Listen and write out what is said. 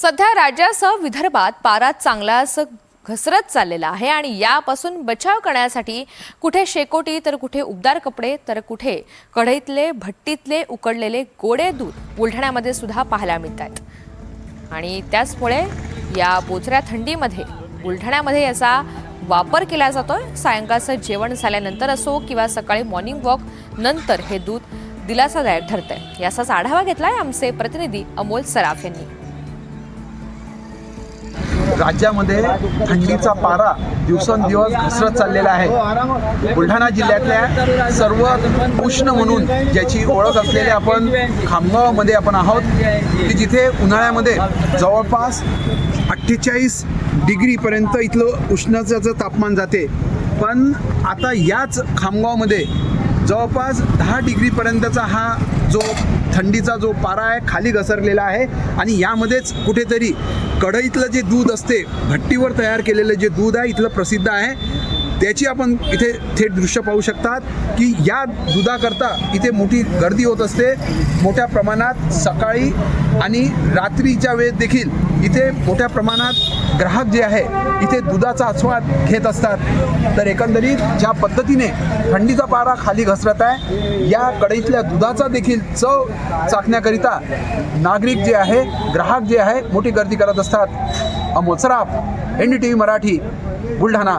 सध्या राज्यासह विदर्भात पारा चांगलाच घसरत चाललेला आहे आणि यापासून बचाव करण्यासाठी कुठे शेकोटी तर कुठे उबदार कपडे तर कुठे कढईतले भट्टीतले उकडलेले गोडे दूध बुलढाण्यामध्ये सुद्धा पाहायला मिळत आहेत आणि त्याचमुळे या बोचऱ्या थंडीमध्ये बुलढाण्यामध्ये याचा वापर केला जातोय. सायंकाळचं जेवण झाल्यानंतर असो किंवा सकाळी मॉर्निंग वॉक नंतर हे दूध दिलासादायक ठरतंय. याचाच आढावा घेतलाय आमचे प्रतिनिधी अमोल सराफ यांनी. राज्यामध्ये थंडीचा पारा दिवसेंदिवस घसरत चाललेला आहे. बुलढाणा जिल्ह्यातल्या सर्व उष्ण म्हणून ज्याची ओळख असलेली आपण खामगावमध्ये आपण आहोत की जिथे उन्हाळ्यामध्ये जवळपास अठ्ठेचाळीस डिग्रीपर्यंत इथलं उष्णतेचं तापमान जाते. पण आता याच खामगावमध्ये जवळपास दहा डिग्रीपर्यंतचा हा जो थंडीचा जो पारा आहे खाली घसरलेला आहे. आणि यामध्येच कुठेतरी कढईतलं जे दूध असते भट्टीवर तयार केलेलं जे दूध आहे इथलं प्रसिद्ध आहे. त्याची आपण इथे थेट दृश्य पाहू शकतात की या दुधाकरता इथे मोठी गर्दी होत असते. मोठ्या प्रमाणात सकाळी आणि रात्रीच्या वेळेत देखील इथे मोठ्या प्रमाणात ग्राहक जे आहे इथे दुधाचा आस्वाद घेत असतात. तर एकंदरीत ज्या पद्धतीने थंडीचा पारा खाली घसरत आहे या कढईतल्या दुधाचा देखील चव चाखण्याकरिता नागरिक जे आहे ग्राहक जे आहे मोठी गर्दी करत असतात. Amol Saraf N D T V Marathi Buldhana.